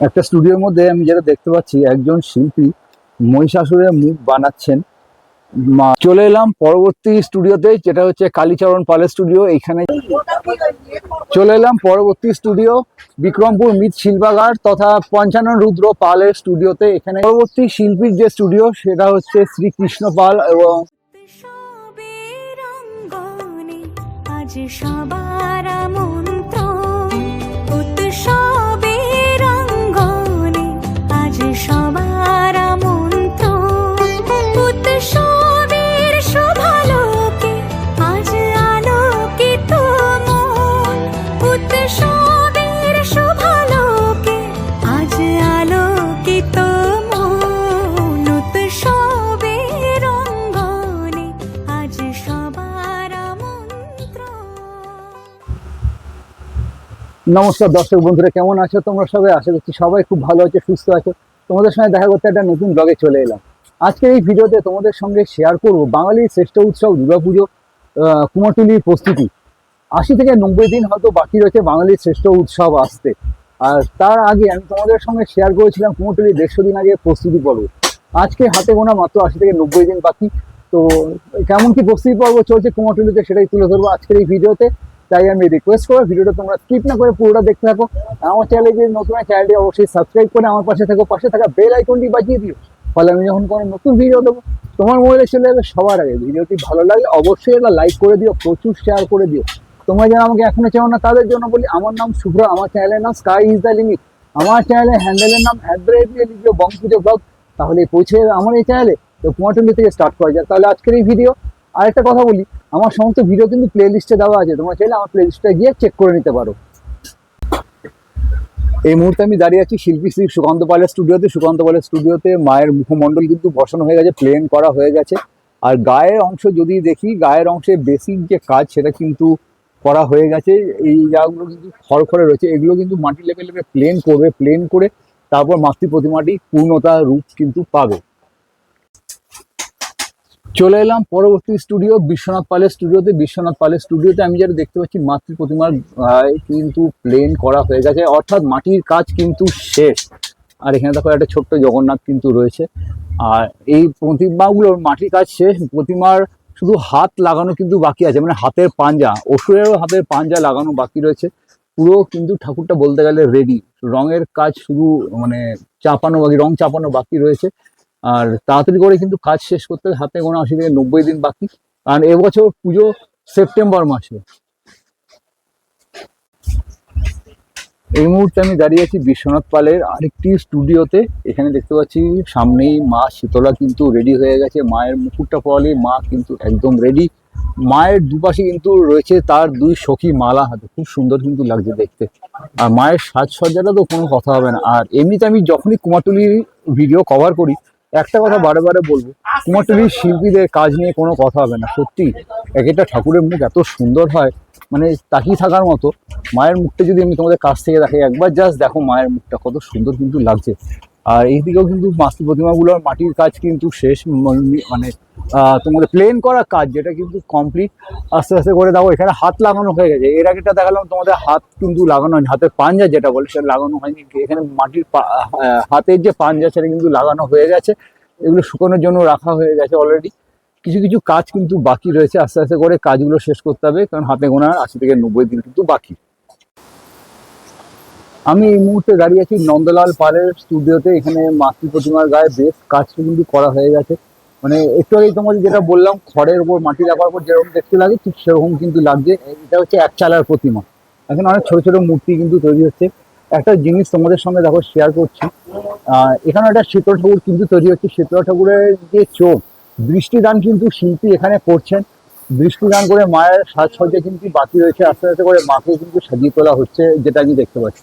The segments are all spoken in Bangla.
একটা স্টুডিওর মধ্যে আমি যেটা দেখতে পাচ্ছি, একজন শিল্পী মহিষাসুরের মুখ বানাচ্ছেন। চলে এলাম পরবর্তী স্টুডিওতে যেটা হচ্ছে কালীচরণ পালের স্টুডিও এখানে চলে এলাম পরবর্তী স্টুডিও বিক্রমপুর মিত শিল্পাগার তথা পঞ্চানন রুদ্র পালের স্টুডিওতে এখানে পরবর্তী শিল্পীর যে স্টুডিও সেটা হচ্ছে শ্রীকৃষ্ণ পাল এবং উৎসবের নমস্কার দর্শক বন্ধুরা, কেমন আছো তোমরা সবাই? আশা করছি সবাই খুব ভালো আছে, সুস্থ আছো। তোমাদের সঙ্গে দেখা করতে একটা নতুন ব্লগে চলে এলাম। আজকের এই ভিডিওতে তোমাদের সঙ্গে শেয়ার করব বাঙালির শ্রেষ্ঠ উৎসব দুর্গাপুজো কুমোরটুলির প্রস্তুতি। আশি থেকে নব্বই দিন হয়তো বাকি রয়েছে বাঙালির শ্রেষ্ঠ উৎসব আসতে। আর তার আগে আমি তোমাদের সঙ্গে শেয়ার করেছিলাম কুমোরটুলির দেড়শো দিন আগে প্রস্তুতি পর্ব। আজকে হাতে গোনা মাত্র আশি থেকে নব্বই দিন বাকি। তো কেমন কি প্রস্তুতি পর্ব চলছে কুমোরটুলিতে সেটাই তুলে ধরবো আজকের এই ভিডিওতে। তাই আমি রিকোয়েস্ট করব, ভিডিওটা তোমরা স্কিপ না করে পুরোটা দেখতে থাকো। আমার চ্যানেলে যে নতুন চ্যানেলটি অবশ্যই সাবস্ক্রাইব করে আমার পাশে থাকো, পাশে থাকা বেল আইকনটি বাজিয়ে দিও। ফলে আমি যখন কোনো নতুন ভিডিও দেবো, তোমার মোবাইলে চলে যাবে সবার আগে। ভিডিওটি ভালো লাগলে অবশ্যই এটা লাইক করে দিও, প্রচুর শেয়ার করে দিও। তোমরা যারা আমাকে এখনও চাও না, তাদের জন্য বলি, আমার নাম শুভ্র, আমার চ্যানেলের নাম স্কাই ইজ দ্য লিমিট আমার চ্যানেলের হ্যান্ডেলের নাম অ্যাড্রেস দিয়ে বংশুজো ব্লগ তাহলে পৌঁছে যাবে আমার এই চ্যানেলে তো কুমারটুলি থেকে স্টার্ট করা যায় তাহলে আজকের এই ভিডিও আরেকটা কথা বলি, আমার সমস্ত ভিডিও কিন্তু প্লে লিস্টে দেওয়া আছে, তোমরা চাইলে আমার প্লে লিস্টে গিয়ে চেক করে নিতে পারো। এই মুহূর্তে আমি দাঁড়িয়ে আছি শিল্পী শ্রী সুকান্ত পালের স্টুডিওতে সুকান্ত পালের স্টুডিওতে মায়ের মুখমণ্ডল কিন্তু বসানো হয়ে গেছে প্লেন করা হয়ে গেছে। আর গায়ের অংশ যদি দেখি, গায়ের অংশে বেসিক যে কাজ, সেটা কিন্তু করা হয়ে গেছে। এই জায়গাগুলো কিন্তু খড়খড়ে রয়েছে, এগুলো কিন্তু মাটি লেভেলে প্লেন করবে প্লেন করে তারপর মাতৃ প্রতিমাটি পূর্ণতা রূপ কিন্তু পাবে। চলে এলাম পরবর্তী স্টুডিও বিশ্বনাথ পালের স্টুডিওতে বিশ্বনাথ পালের স্টুডিওতে আমি যেটা দেখতে পাচ্ছি, মাতৃ প্রতিমার কিন্তু প্লেন করা হয়ে গেছে। অর্থাৎ মাটির কাজ কিন্তু শেষ। আর এখানে দেখো একটা ছোট্ট জগন্নাথ কিন্তু রয়েছে। আর এই প্রতিমাগুলোর মাটির কাজ শেষ। প্রতিমার শুধু হাত লাগানো কিন্তু বাকি আছে মানে হাতের পাঞ্জা। অসুরেরও হাতের পাঞ্জা লাগানো বাকি রয়েছে। পুরো কিন্তু ঠাকুরটা বলতে গেলে রেডি রঙের কাজ শুধু মানে চাপানো বাকি, রং চাপানো বাকি রয়েছে। আর তাড়াতাড়ি করে কিন্তু কাজ শেষ করতে হাতে গোনা আশি থেকে নব্বই দিন বাকি। কারণ এবছর পুজো সেপ্টেম্বর মাসে। এই মুহূর্তে আমি দাঁড়িয়ে আছি বিশ্বনাথ পালের আরেকটি স্টুডিওতে। এখানে দেখতে পাচ্ছি সামনেই মা শীতলা কিন্তু রেডি হয়ে গেছে। মায়ের মুকুটটা পরালে মা কিন্তু একদম রেডি মায়ের দুপাশে কিন্তু রয়েছে তার দুই সখী মালা হাতে। খুব সুন্দর কিন্তু লাগছে দেখতে। আর মায়ের সাজসজ্জাটা তো কোনো কথা হবে না। আর এমনিতে আমি যখনই কুমারটুলির ভিডিও কভার করি একটা কথা বারে বারে বলব তোমার তুমি শিল্পীদের কাজ নিয়ে কোনো কথা হবে না, সত্যি। এক একটা ঠাকুরের মুখ এত সুন্দর হয় মানে তাকিয়ে থাকার মতো, মায়ের মুখটা যদি আমি তোমাদের কাছ থেকে দেখি একবার জাস্ট দেখো মায়ের মুখটা কত সুন্দর কিন্তু লাগছে। আর এইদিকেও কিন্তু মাস্তি প্রতিমাগুলোর মাটির কাজ কিন্তু শেষ মানে তোমাদের প্লেন করা কাজ যেটা কিন্তু কমপ্লিট আস্তে আস্তে করে দেখো, এখানে হাত লাগানো হয়ে গেছে। এর আগেটা দেখালাম, তোমাদের হাত কিন্তু লাগানো হয়নি, হাতের পাঞ্জা যেটা বলে সেটা লাগানো হয়নি। এখানে মাটির হাতের যে পাঞ্জা সেটা কিন্তু লাগানো হয়ে গেছে। এগুলো শুকানোর জন্য রাখা হয়ে গেছে অলরেডি কিছু কিছু কাজ কিন্তু বাকি রয়েছে। আস্তে আস্তে করে কাজগুলো শেষ করতে হবে, কারণ হাতে গোনা আশি থেকে নব্বই দিন কিন্তু বাকি। আমি এই মুহূর্তে দাঁড়িয়ে আছি নন্দলাল পালের স্টুডিওতে। এখানে মাতৃ প্রতিমার গায়ে বেশ কাজটা কিন্তু করা হয়ে গেছে। মানে একটু আগেই তোমাদের যেটা বললাম, খড়ের উপর মাটি রাখার পর যেরকম দেখতে লাগে, ঠিক সেরকম কিন্তু লাগছে। এটা হচ্ছে এক চালার প্রতিমা। এখন অনেক ছোট ছোট মূর্তি কিন্তু তৈরি হচ্ছে। একটা জিনিস তোমাদের সঙ্গে দেখো শেয়ার করছি। এখানে একটা শীতল ঠাকুর কিন্তু তৈরি হচ্ছে। শীতল ঠাকুরের যে চোখ, দৃষ্টিদান কিন্তু শিল্পী এখানে করছেন। দৃষ্টিদান করে মায়ের সাজসজ্জা কিন্তু বাকি রয়েছে। আস্তে আস্তে করে মাকে কিন্তু সাজিয়ে তোলা হচ্ছে, যেটা আমি দেখতে পাচ্ছি।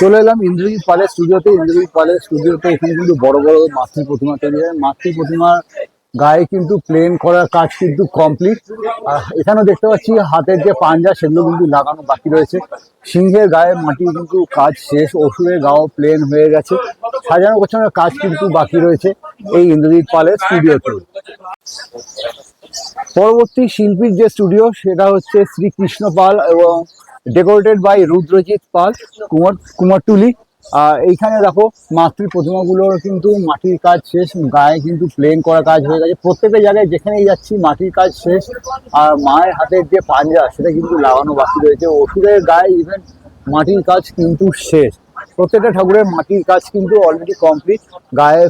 চলে এলাম ইন্দ্রজিৎ পালের স্টুডিওতে ইন্দ্রজিৎ পালের স্টুডিওতে এখানে কিন্তু বড় বড় মাতৃ প্রতিমা তৈরি হয়। মাতৃ প্রতিমার গায়ে কিন্তু প্লেন করার কাজ কিন্তু কমপ্লিট আর এখানেও দেখতে পাচ্ছি হাতের যে পাঞ্জা, সেগুলো কিন্তু লাগানো বাকি রয়েছে। সিংহের গায়ে মাটি কিন্তু কাজ শেষ, অসুরের গাও প্লেন হয়ে গেছে। সাজানো গোছানোর কাজ কিন্তু বাকি রয়েছে এই ইন্দ্রজিৎ পালের স্টুডিওতে পরবর্তী শিল্পীর যে স্টুডিও সেটা হচ্ছে শ্রীকৃষ্ণ পাল এবং ডেকোরেটেড বাই রুদ্রজিৎ পাল, কুমার কুমারটুলি আর এইখানে দেখো, মাতৃ প্রতিমাগুলোর কিন্তু মাটির কাজ শেষ, গায়ে কিন্তু প্লেন করা কাজ হয়ে গেছে। প্রত্যেকটা জায়গায় যেখানেই যাচ্ছি, মাটির কাজ শেষ। আর মায়ের হাতের যে পাঞ্জা, সেটা কিন্তু লাগানো বাকি রয়েছে। ওষুধের গায়ে ইভেন মাটির কাজ কিন্তু শেষ। প্রত্যেকটা ঠাকুরের মাটির কাজ কিন্তু অলরেডি কমপ্লিট গায়ে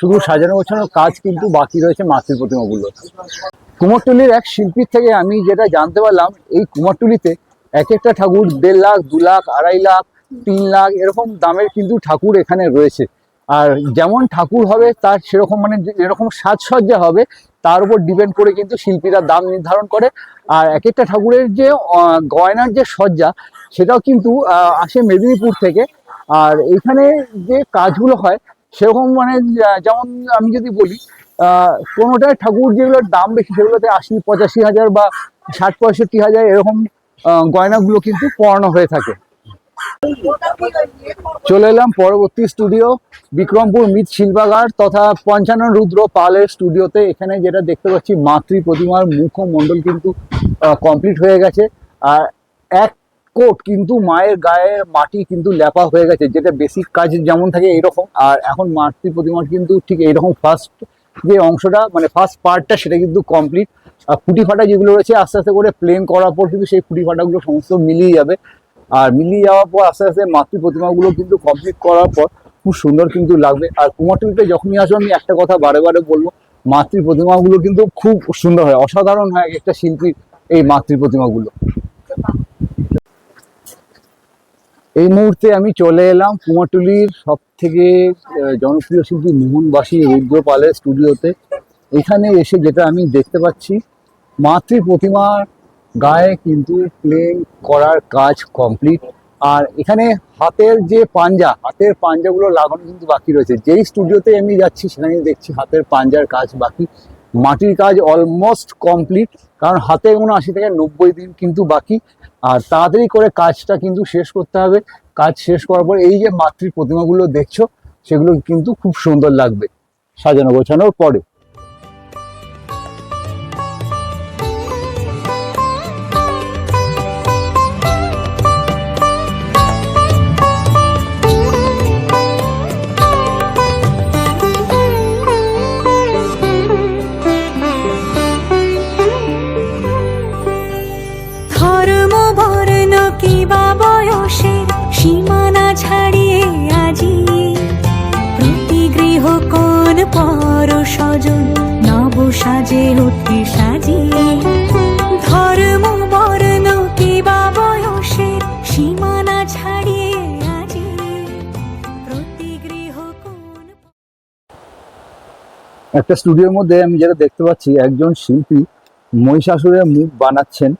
শুধু সাজানো গোছানোর কাজ কিন্তু বাকি রয়েছে মাতৃ প্রতিমাগুলো। কুমোরটুলির এক শিল্পীর থেকে আমি যেটা জানতে পারলাম, এই কুমোরটুলিতে এক একটা ঠাকুর দেড় লাখ দু লাখ আড়াই লাখ তিন লাখ এরকম দামের কিন্তু ঠাকুর এখানে রয়েছে। আর যেমন ঠাকুর হবে তার সেরকম মানে যেরকম সাজসজ্জা হবে তার উপর ডিপেন্ড করে কিন্তু শিল্পীরা দাম নির্ধারণ করে। আর এক একটা ঠাকুরের যে গয়নার যে সজ্জা সেটাও কিন্তু আসে মেদিনীপুর থেকে। আর এখানে যে কাজগুলো হয় সেরকম মানে যেমন আমি যদি বলি আহ, কোনোটা ঠাকুর যেগুলোর দাম বেশি সেগুলোতে আশি পঁচাশি হাজার বা ষাট পঁয়ষট্টি হাজার এরকম গয়নাগুলো কিন্তু পড়ানো হয়ে থাকে। চলে এলাম পরবর্তী স্টুডিও বিক্রমপুর মিত শিল্পাগার তথা পঞ্চানন রুদ্র পালের স্টুডিওতে এখানে যেটা দেখতে পাচ্ছি, মাতৃ প্রতিমার মুখমণ্ডল কিন্তু কমপ্লিট হয়ে গেছে। আর এক কোট কিন্তু মায়ের গায়ে মাটি কিন্তু ল্যাপা হয়ে গেছে, যেটা বেসিক কাজ যেমন থাকে এইরকম। আর এখন মাতৃ প্রতিমার কিন্তু ঠিক এইরকম ফার্স্ট যে অংশটা মানে ফার্স্ট পার্টটা সেটা কিন্তু কমপ্লিট ফুটি ফাটা যেগুলো রয়েছে, আস্তে আস্তে করে প্লেন করার পর কিন্তু সেই ফুটি ফাটাগুলো সমস্ত মিলিয়ে যাবে। আর মিলিয়ে যাওয়ার পর আস্তে আস্তে মাতৃ প্রতিমাগুলো কিন্তু কমপ্লিট করার পর খুব সুন্দর কিন্তু লাগবে। আর কুমারটুলিতে যখনই আসব আমি একটা কথা বারে বারে বলব মাতৃ প্রতিমাগুলো কিন্তু খুব সুন্দর হয়। অসাধারণ হয় এক একটা শিল্পীর এই মাতৃ প্রতিমাগুলো। এই মুহূর্তে আমি চলে এলাম কুমারটুলির সব থেকে জনপ্রিয় শিল্পী মোহনবাসী রুদ্রপালের স্টুডিওতে এখানে এসে যেটা আমি দেখতে পাচ্ছি মাতৃ প্রতিমার গায়ে কিন্তু প্লেন করার কাজ কমপ্লিট আর এখানে হাতের যে পাঞ্জা, হাতের পাঞ্জাগুলো লাগানো কিন্তু বাকি রয়েছে। যেই স্টুডিওতে আমি যাচ্ছি, সেখানে দেখছি হাতের পাঞ্জার কাজ বাকি। মাটির কাজ অলমোস্ট কমপ্লিট কারণ হাতে কোনো আশি থেকে নব্বই দিন কিন্তু বাকি। আর তাড়াতাড়ি করে কাজটা কিন্তু শেষ করতে হবে। কাজ শেষ করার পর এই যে মাতৃ প্রতিমাগুলো দেখছ, সেগুলো কিন্তু খুব সুন্দর লাগবে। সাজানো গোছানোর পরে। সাজে সাজিয়ে। ধর্ম, বর্ণ বয়সের সীমানা ছাড়িয়ে আজি। প্রতি গৃহ একটা স্টুডিওর মধ্যে আমি যেটা দেখতে পাচ্ছি, একজন শিল্পী মহিষাসুরের মুখ বানাচ্ছেন।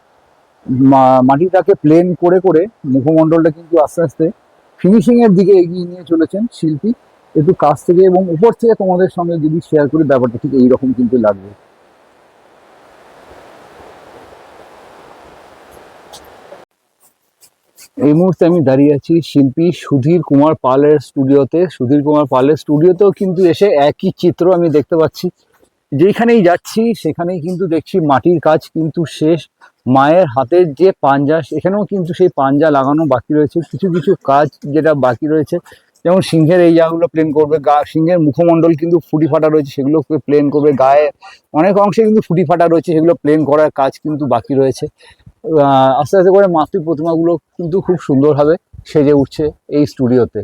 মাটিটাকে প্লেন করে করে মুখমণ্ডলটা কিন্তু আস্তে আস্তে ফিনিশিং এর দিকে এগিয়ে নিয়ে চলেছেন শিল্পী। একটু কাছ থেকে এবং উপর থেকে তোমাদের সঙ্গে যদি শেয়ার করি, ব্যাপারটা ঠিক এইরকম কিন্তু লাগবে। এই মুহূর্তে আমি দাঁড়িয়ে আছি শিল্পী সুধীর কুমার পালের স্টুডিওতে। সুধীর কুমার পালের স্টুডিওতেও কিন্তু এসে একই চিত্র আমি দেখতে পাচ্ছি। যেখানেই যাচ্ছি, সেখানেই কিন্তু দেখছি মাটির কাজ কিন্তু শেষ। মায়ের হাতের যে পাঞ্জা এখানেও কিন্তু সেই পাঞ্জা লাগানো বাকি রয়েছে। কিছু কিছু কাজ যেটা বাকি রয়েছে যেমন সিংহের এই জায়গাগুলো প্লেন করবে, গা, সিংহের মুখমণ্ডল কিন্তু ফুটি ফাটা রয়েছে সেগুলো প্লেন করবে, গায়ে অনেক অংশে কিন্তু ফুটি ফাটা রয়েছে, সেগুলো প্লেন করার কাজ কিন্তু বাকি রয়েছে। আস্তে আস্তে করে মাতৃ প্রতিমাগুলো কিন্তু খুব সুন্দরভাবে সেজে উঠছে এই স্টুডিওতে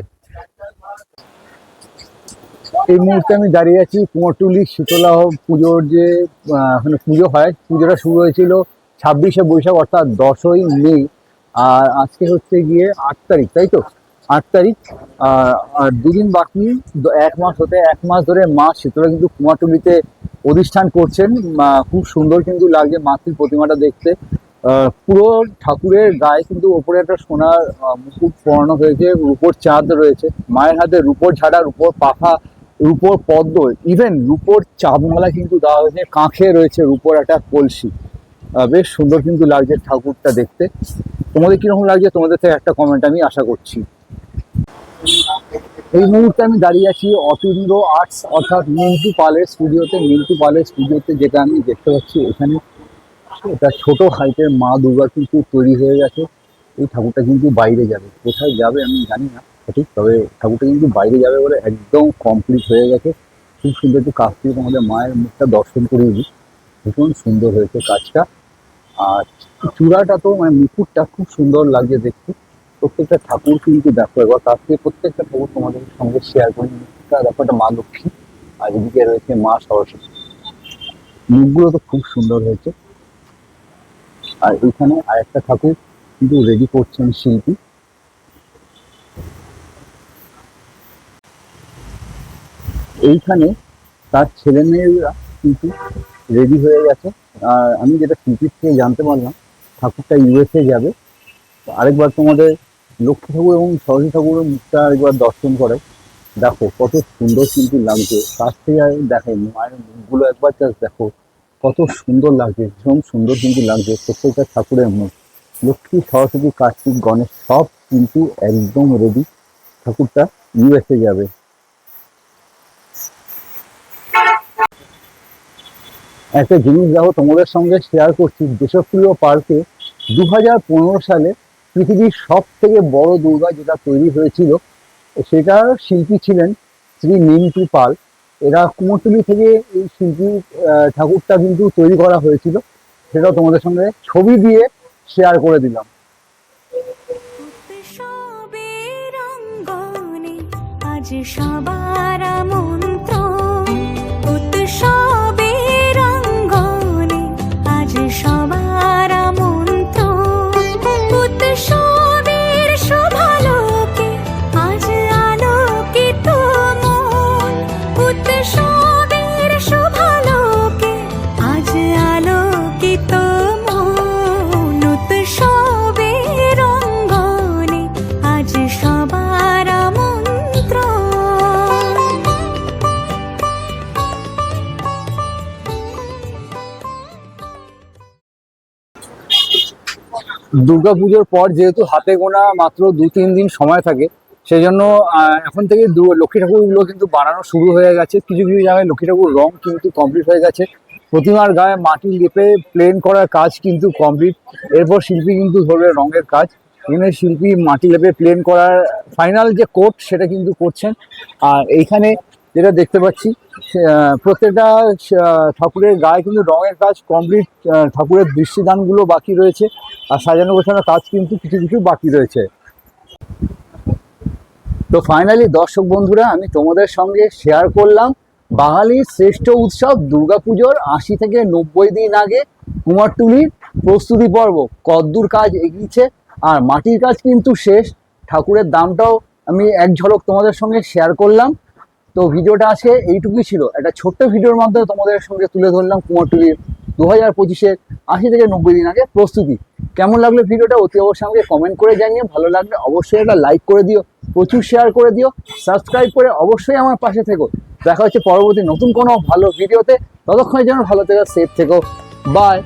এই মুহূর্তে আমি দাঁড়িয়ে আছি কুমোরটুলি শীতলা পুজোর যে মানে পুজো হয়, পুজোটা শুরু হয়েছিল ছাব্বিশে বৈশাখ, অর্থাৎ দশই মে, আর আজকে হচ্ছে গিয়ে আট তারিখ, তাই তো? আট তারিখ আর দুদিন বাকি এক মাস হতে এক মাস ধরে মা শীতলা কিন্তু কুমারটুলিতে অধিষ্ঠান করছেন। খুব সুন্দর কিন্তু লাগছে মাতৃ প্রতিমাটা দেখতে। পুরো ঠাকুরের গায়ে কিন্তু ওপরে একটা সোনার মুকুট পরানো হয়েছে, রূপোর চাঁদ রয়েছে। মায়ের হাতে রূপোর ঝাড়া, রূপোর পাখা, রূপোর পদ্ম ইভেন রূপোর চাঁদমালা কিন্তু দেওয়া হয়েছে। কাঁখে রয়েছে রূপোর একটা কলসি। বেশ সুন্দর কিন্তু লাগছে ঠাকুরটা দেখতে। তোমাদের কীরকম লাগছে? তোমাদের থেকে একটা কমেন্ট আমি আশা করছি। এই মুহূর্তে আমি দাঁড়িয়ে আছি অতীন্দ্র আর্টস, অর্থাৎ মিন্টু পালের স্টুডিওতে। মিন্টু পালের স্টুডিওতে যেটা আমি দেখতে পাচ্ছি এখানে এটা ছোট হাইটের মা দুর্গা কিন্তু তৈরি হয়ে গেছে। এই ঠাকুরটা কিন্তু বাইরে যাবে। কোথায় যাবে আমি জানি না, সঠিক? তবে ঠাকুরটা কিন্তু বাইরে যাবে বলে একদম কমপ্লিট হয়ে গেছে। খুব সুন্দর একটু কাছ থেকে তোমাদের মায়ের মুখটা দর্শন করিয়ে দিই। ভীষণ সুন্দর হয়েছে কাজটা। আর চূড়াটা তো মানে মুকুটটা খুব সুন্দর লাগছে দেখতে। প্রত্যেকটা ঠাকুর কিন্তু দেখো, এবার তার থেকে প্রত্যেকটা ঠাকুর তোমাদের সঙ্গে শেয়ার করি দেখো একটা মা লক্ষ্মী, আর এদিকে রয়েছে মা সরস্বতী। মুখগুলো তো খুব সুন্দর হয়েছে। আর এখানে আরেকটা ঠাকুর কিন্তু রেডি করছেন শিল্পী। এইখানে তার ছেলে মেয়েরা কিন্তু রেডি হয়ে গেছে। আর আমি যেটা শিল্পীর থেকে জানতে পারলাম, ঠাকুরটা ইউএসএ যাবে। আরেকবার তোমাদের লক্ষ্মী ঠাকুর এবং সরস্বতী ঠাকুরের মুখটা আরেকবার দর্শন করে। দেখো, কত সুন্দর কিন্তু লাগছে। কাছ থেকে দেখাই মায়ের মুখগুলো একবার জাস্ট দেখো, কত সুন্দর লাগছে, ভীষণ সুন্দর কিন্তু লাগছে প্রত্যেকটা ঠাকুরের মুখ। লক্ষ্মী, সরস্বতী, কার্তিক, গণেশ, সব কিন্তু একদম রেডি ঠাকুরটা ইউএসএ যাবে। একটা জিনিস দেখো, তোমাদের সঙ্গে শেয়ার করছি। দেশপ্রিয় পার্কে দু হাজার পনেরো সালে পৃথিবীর সব থেকে বড় দুর্গা যেটা তৈরি হয়েছিল সেটার শিল্পী ছিলেন শ্রী মিন্টু পাল। এরা কুমোরটুলি থেকে এই শিল্পী ঠাকুরটা কিন্তু তৈরি করা হয়েছিল। সেটাও তোমাদের সঙ্গে ছবি দিয়ে শেয়ার করে দিলাম। সবার মন্ত্র দুর্গাপুজোর পর যেহেতু হাতে গোনা মাত্র দু, তিন দিন সময় থাকে সেই জন্য এখন থেকে লক্ষ্মী ঠাকুরগুলো কিন্তু বানানো শুরু হয়ে গেছে। কিছু কিছু জায়গায় লক্ষ্মী ঠাকুর রং কিন্তু কমপ্লিট হয়ে গেছে। প্রতিমার গায়ে মাটি লেপে প্লেন করার কাজ কিন্তু কমপ্লিট এরপর শিল্পী কিন্তু ধরবে রঙের কাজ। এখানে শিল্পী মাটি লেপে প্লেন করার ফাইনাল যে কোট সেটা কিন্তু করছেন। আর এইখানে যেটা দেখতে পাচ্ছি প্রত্যেকটা ঠাকুরের গায়ে কিন্তু রঙের কাজ কমপ্লিট ঠাকুরের দৃষ্টিদানগুলো বাকি রয়েছে আর সাজানো গোছানোর কাজ কিন্তু কিছু কিছু বাকি রয়েছে। তো ফাইনালি দর্শক বন্ধুরা, আমি তোমাদের সঙ্গে শেয়ার করলাম বাঙালির শ্রেষ্ঠ উৎসব দুর্গাপুজোর আশি থেকে নব্বই দিন আগে কুমারটুলির প্রস্তুতি পর্ব। কদ্দুর কাজ এগিয়েছে আর মাটির কাজ কিন্তু শেষ। ঠাকুরের দামটাও আমি এক ঝলক তোমাদের সঙ্গে শেয়ার করলাম। তো ভিডিওটা আজকে এইটুকুই ছিল। একটা ছোট্ট ভিডিওর মাধ্যমে তোমাদের সঙ্গে তুলে ধরলাম কুমারটুলির দু হাজার পঁচিশের আশি থেকে নব্বই দিন আগে প্রস্তুতি। কেমন লাগল ভিডিওটা? অতি অবশ্যই আমাকে কমেন্ট করে জানিয়ে ভালো লাগলে অবশ্যই একটা লাইক করে দিও। প্রচুর শেয়ার করে দিও। সাবস্ক্রাইব করে অবশ্যই আমার পাশে থেকো। দেখা হচ্ছে পরবর্তী নতুন কোনো ভালো ভিডিওতে। ততক্ষণের জন্য ভালো থেকো সেফ থেকো। বাই